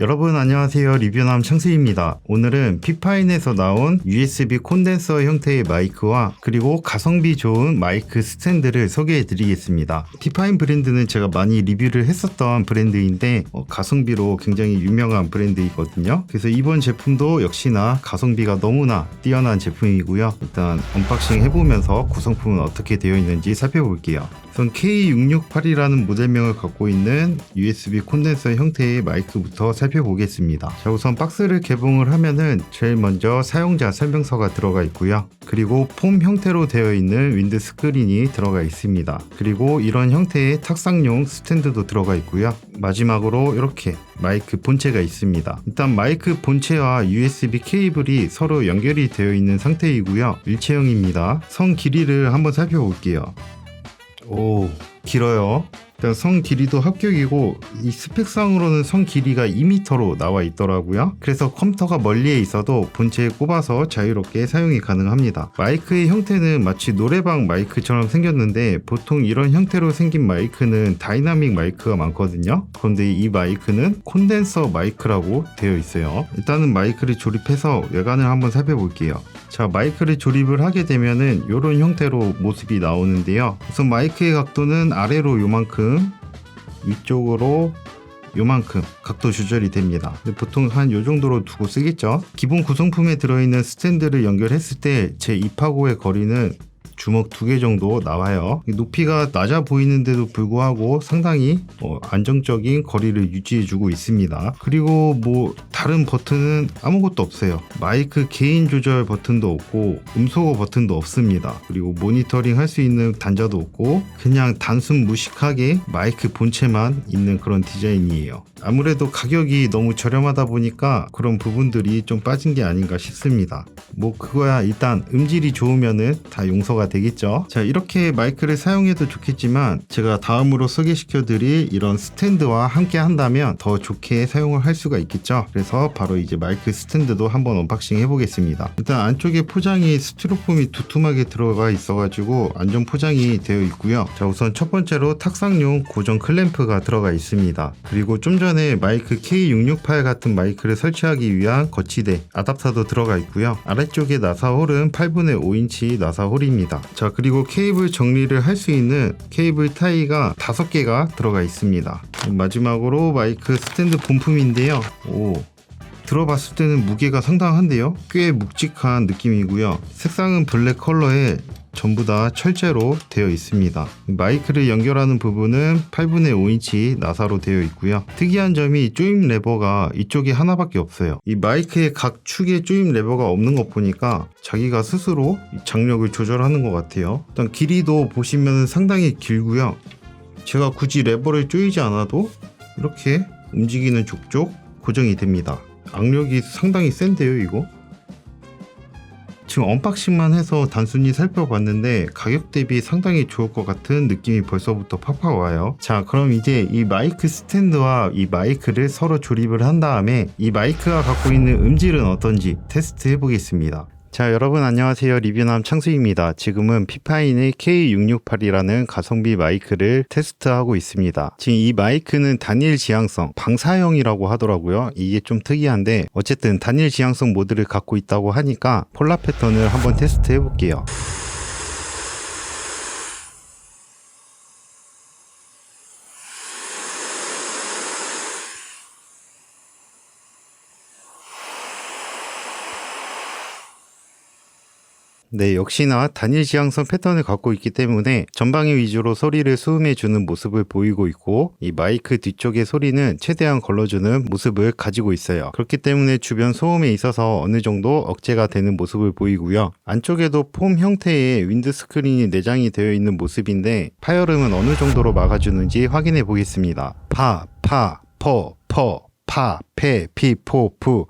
여러분 안녕하세요. 리뷰남 창수입니다. 오늘은 피파인에서 나온 USB 콘덴서 형태의 마이크와 그리고 가성비 좋은 마이크 스탠드를 소개해 드리겠습니다. 피파인 브랜드는 제가 많이 리뷰를 했었던 브랜드인데 어, 가성비로 굉장히 유명한 브랜드이거든요. 그래서 이번 제품도 역시나 가성비가 너무나 뛰어난 제품이고요. 일단 언박싱 해보면서 구성품은 어떻게 되어 있는지 살펴볼게요 우선 K668이라는 모델명을 갖고 있는 USB 콘덴서 형태의 마이크부터 살펴보겠습니다. 자, 우선 박스를 개봉을 하면은 제일 먼저 사용자 설명서가 들어가 있고요. 그리고 폼 형태로 되어 있는 윈드 스크린이 들어가 있습니다. 그리고 이런 형태의 탁상용 스탠드도 들어가 있고요. 마지막으로 이렇게 마이크 본체가 있습니다. 일단 마이크 본체와 USB 케이블이 서로 연결이 되어 있는 상태이고요. 일체형입니다. 선 길이를 한번 살펴볼게요. 오 길어요 일단 선 길이도 합격이고 이 스펙상으로는 선 길이가 2m로 나와 있더라고요. 그래서 컴퓨터가 멀리에 있어도 본체에 꼽아서 자유롭게 사용이 가능합니다. 마이크의 형태는 마치 노래방 마이크처럼 생겼는데 보통 이런 형태로 생긴 마이크는 다이나믹 마이크가 많거든요. 그런데 이 마이크는 콘덴서 마이크라고 되어 있어요. 일단은 마이크를 조립해서 외관을 한번 살펴볼게요. 자 마이크를 조립을 하게 되면은 이런 형태로 모습이 나오는데요. 우선 마이크의 각도는 아래로 요만큼 위쪽으로 요만큼 각도 조절이 됩니다. 보통 한 요 정도로 두고 쓰겠죠. 기본 구성품에 들어있는 스탠드를 연결했을 때 제 입하고의 거리는 주먹 두 개 정도 나와요. 높이가 낮아 보이는데도 불구하고 상당히 어, 안정적인 거리를 유지해주고 있습니다. 그리고 뭐 다른 버튼은 아무것도 없어요. 마이크 개인 조절 버튼도 없고 음소거 버튼도 없습니다. 그리고 모니터링 할 수 있는 단자도 없고 그냥 단순 무식하게 마이크 본체만 있는 그런 디자인이에요. 아무래도 가격이 너무 저렴하다 보니까 그런 부분들이 좀 빠진 게 아닌가 싶습니다. 뭐 그거야 일단 음질이 좋으면은 다 용서가 되겠죠. 자 이렇게 마이크를 사용해도 좋겠지만 제가 다음으로 소개시켜 드릴 이런 스탠드와 함께 한다면 더 좋게 사용을 할 수가 있겠죠. 그래서 바로 이제 마이크 스탠드도 한번 언박싱 해보겠습니다. 일단 안쪽에 포장이 스티로폼이 두툼하게 들어가 있어 가지고 안전 포장이 되어 있고요. 자 우선 첫 번째로 탁상용 고정 클램프가 들어가 있습니다. 그리고 좀 전에 마이크 K668 같은 마이크를 설치하기 위한 거치대 아답터도 들어가 있고요. 아래쪽에 나사 홀은 8분의 5인치 나사 홀입니다. 자 그리고 케이블 정리를 할 수 있는 케이블 타이가 5개가 들어가 있습니다. 마지막으로 마이크 스탠드 본품인데요. 오 들어봤을 때는 무게가 상당한데요. 꽤 묵직한 느낌이고요. 색상은 블랙 컬러에 전부 다 철제로 되어 있습니다. 마이크를 연결하는 부분은 8분의 5인치 나사로 되어 있고요. 특이한 점이 조임 레버가 이쪽에 하나밖에 없어요. 이 마이크의 각 축에 조임 레버가 없는 것 보니까 자기가 스스로 장력을 조절하는 것 같아요. 일단 길이도 보시면 상당히 길고요. 제가 굳이 레버를 조이지 않아도 이렇게 움직이는 족족 고정이 됩니다. 악력이 상당히 센데요, 이거? 지금 언박싱만 해서 단순히 살펴봤는데 가격 대비 상당히 좋을 것 같은 느낌이 벌써부터 팍팍 와요. 자, 그럼 이제 이 마이크 스탠드와 이 마이크를 서로 조립을 한 다음에 이 마이크가 갖고 있는 음질은 어떤지 테스트 해보겠습니다. 자 여러분 안녕하세요. 리뷰남 창수입니다. 지금은 피파인의 K668이라는 가성비 마이크를 테스트하고 있습니다. 지금 이 마이크는 단일 지향성 방사형이라고 하더라고요. 이게 좀 특이한데 어쨌든 단일 지향성 모드를 갖고 있다고 하니까 폴라 패턴을 한번 테스트 해볼게요 네, 역시나 단일 지향성 패턴을 갖고 있기 때문에 전방위 위주로 소리를 수음해 주는 모습을 보이고 있고 이 마이크 뒤쪽의 소리는 최대한 걸러주는 모습을 가지고 있어요. 그렇기 때문에 주변 소음에 있어서 어느 정도 억제가 되는 모습을 보이고요. 안쪽에도 폼 형태의 윈드 스크린이 내장이 되어 있는 모습인데 파열음은 어느 정도로 막아주는지 확인해 보겠습니다. 파, 파, 퍼, 퍼, 파, 페, 피, 포, 푸,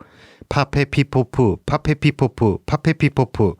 파페, 피포프, 파페, 피포프, 파페, 피포프,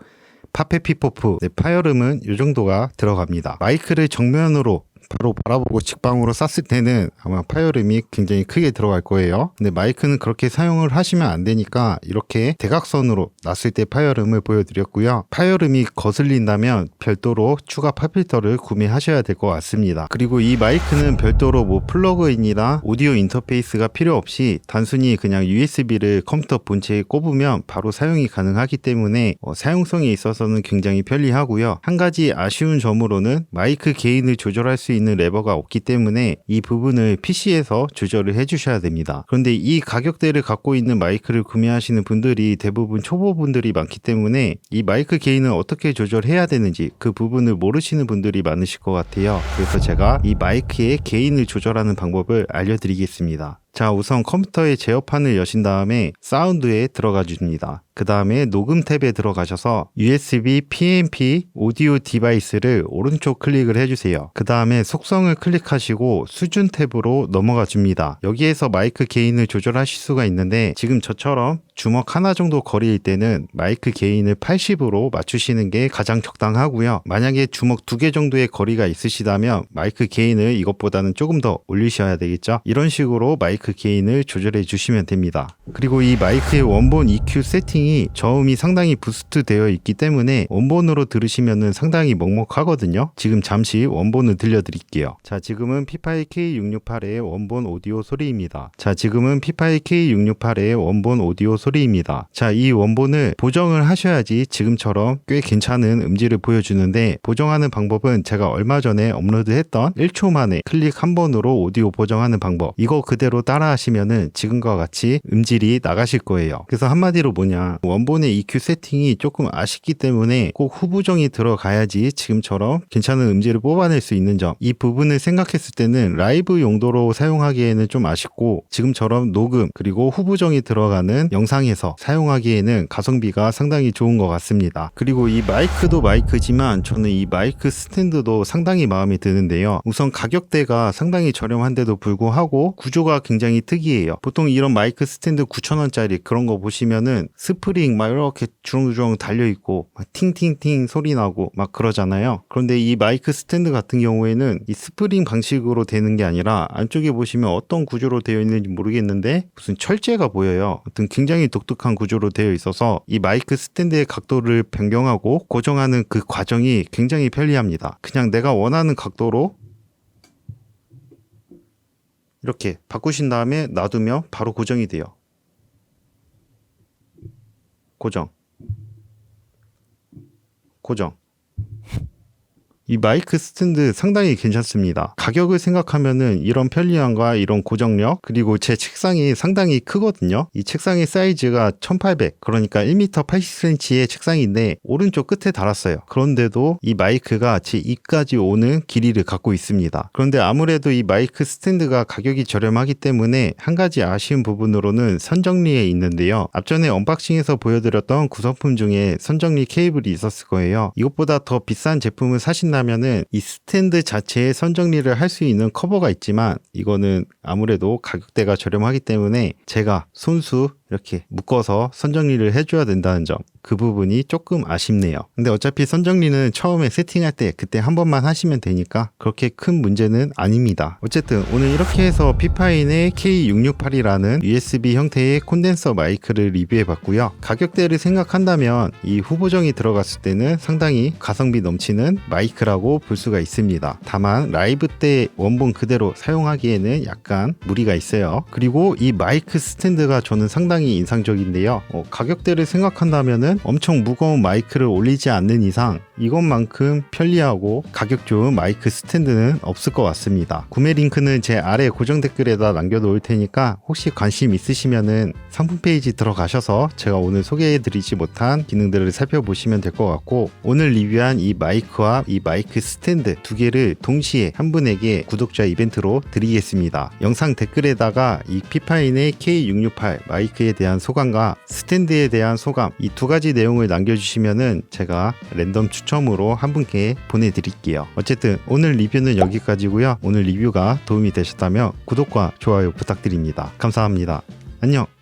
파페피포프 네, 파열음은 이 정도가 들어갑니다. 마이크를 정면으로 바로 바라보고 직방으로 쐈을 때는 아마 파열음이 굉장히 크게 들어갈 거예요. 근데 마이크는 그렇게 사용을 하시면 안 되니까 이렇게 대각선으로 놨을 때 파열음을 보여드렸고요. 파열음이 거슬린다면 별도로 추가 팝필터를 구매하셔야 될 것 같습니다. 그리고 이 마이크는 별도로 뭐 플러그인이나 오디오 인터페이스가 필요 없이 단순히 그냥 USB를 컴퓨터 본체에 꼽으면 바로 사용이 가능하기 때문에 어, 사용성에 있어서는 굉장히 편리하고요. 한 가지 아쉬운 점으로는 마이크 게인을 조절할 수 있는 레버가 없기 때문에 이 부분을 PC에서 조절을 해주셔야 됩니다. 그런데 이 가격대를 갖고 있는 마이크를 구매하시는 분들이 대부분 초보분들이 많기 때문에 이 마이크 게인을 어떻게 조절해야 되는지 그 부분을 모르시는 분들이 많으실 것 같아요. 그래서 제가 이 마이크의 게인을 조절하는 방법을 알려드리겠습니다. 자, 우선 컴퓨터의 제어판을 여신 다음에 사운드에 들어가 줍니다. 그 다음에 녹음 탭에 들어가셔서 USB PMP 오디오 디바이스를 오른쪽 클릭을 해주세요. 그 다음에 속성을 클릭하시고 수준 탭으로 넘어가 줍니다. 여기에서 마이크 게인을 조절하실 수가 있는데 지금 저처럼 주먹 하나 정도 거리일 때는 마이크 게인을 80으로 맞추시는 게 가장 적당하고요. 만약에 주먹 두 개 정도의 거리가 있으시다면 마이크 게인을 이것보다는 조금 더 올리셔야 되겠죠. 이런 식으로 마이크 게인을 조절해 주시면 됩니다. 그리고 이 마이크의 원본 EQ 세팅이 저음이 상당히 부스트 되어 있기 때문에 원본으로 들으시면 상당히 먹먹하거든요. 지금 잠시 원본을 들려드릴게요. 자, 지금은 P5 K668의 원본 오디오 소리입니다. 자, 지금은 P5 K668의 원본 오디오 소리입니다. 자, 이 원본을 보정을 하셔야지 지금처럼 꽤 괜찮은 음질을 보여주는데 보정하는 방법은 제가 얼마 전에 업로드했던 1초 만에 클릭 한 번으로 오디오 보정하는 방법 이거 그대로 따라 하시면은 지금과 같이 음질이 나가실 거예요. 그래서 한마디로 뭐냐 원본의 EQ 세팅이 조금 아쉽기 때문에 꼭 후보정이 들어가야지 지금처럼 괜찮은 음질을 뽑아낼 수 있는 점 이 부분을 생각했을 때는 라이브 용도로 사용하기에는 좀 아쉽고 지금처럼 녹음 그리고 후보정이 들어가는 영상 에서 사용하기에는 가성비가 상당히 좋은 것 같습니다. 그리고 이 마이크도 마이크지만 저는 이 마이크 스탠드도 상당히 마음에 드는데요. 우선 가격대가 상당히 저렴한데도 불구하고 구조가 굉장히 특이해요. 보통 이런 마이크 스탠드 9,000원짜리 그런 거 보시면은 스프링 막 이렇게 주렁주렁 달려있고 막 팅팅팅 소리 나고 막 그러잖아요. 그런데 이 마이크 스탠드 같은 경우에는 이 스프링 방식으로 되는 게 아니라 안쪽에 보시면 어떤 구조로 되어 있는지 모르겠는데 무슨 철제가 보여요. 어떤 굉장히 독특한 구조로 되어 있어서 이 마이크 스탠드의 각도를 변경하고 고정하는 그 과정이 굉장히 편리합니다. 그냥 내가 원하는 각도로 이렇게 바꾸신 다음에 놔두면 바로 고정이 돼요. 고정. 고정. 이 마이크 스탠드 상당히 괜찮습니다. 가격을 생각하면은 이런 편리함과 이런 고정력 그리고 제 책상이 상당히 크거든요. 이 책상의 사이즈가 1800 그러니까 1m 80cm의 책상인데 오른쪽 끝에 달았어요. 그런데도 이 마이크가 제 입까지 오는 길이를 갖고 있습니다. 그런데 아무래도 이 마이크 스탠드가 가격이 저렴하기 때문에 한 가지 아쉬운 부분으로는 선정리에 있는데요. 앞전에 언박싱에서 보여드렸던 구성품 중에 선정리 케이블이 있었을 거예요. 이것보다 더 비싼 제품을 사신 하신다면은 이 스탠드 자체에 선정리를 할 수 있는 커버가 있지만 이거는 아무래도 가격대가 저렴하기 때문에 제가 손수 이렇게 묶어서 선정리를 해줘야 된다는 점. 그 부분이 조금 아쉽네요. 근데 어차피 선정리는 처음에 세팅할 때 그때 한 번만 하시면 되니까 그렇게 큰 문제는 아닙니다. 어쨌든 오늘 이렇게 해서 피파인의 K668이라는 USB 형태의 콘덴서 마이크를 리뷰해 봤고요. 가격대를 생각한다면 이 후보정이 들어갔을 때는 상당히 가성비 넘치는 마이크라고 볼 수가 있습니다. 다만 라이브 때 원본 그대로 사용하기에는 약간 무리가 있어요. 그리고 이 마이크 스탠드가 저는 상당히 인상적인데요. 어, 가격대를 생각한다면은 엄청 무거운 마이크를 올리지 않는 이상 이것만큼 편리하고 가격 좋은 마이크 스탠드는 없을 것 같습니다. 구매 링크는 제 아래 고정 댓글에다 남겨놓을 테니까 혹시 관심 있으시면은 상품 페이지 들어가셔서 제가 오늘 소개해드리지 못한 기능들을 살펴보시면 될 것 같고 오늘 리뷰한 이 마이크와 이 마이크 스탠드 두 개를 동시에 한 분에게 구독자 이벤트로 드리겠습니다. 영상 댓글에다가 이 피파인의 K668 마이크 에 대한 소감과 스탠드에 대한 소감 이 두 가지 내용을 남겨주시면은 제가 랜덤 추첨으로 한 분께 보내드릴게요. 어쨌든 오늘 리뷰는 여기까지고요. 오늘 리뷰가 도움이 되셨다면 구독과 좋아요 부탁드립니다. 감사합니다. 안녕.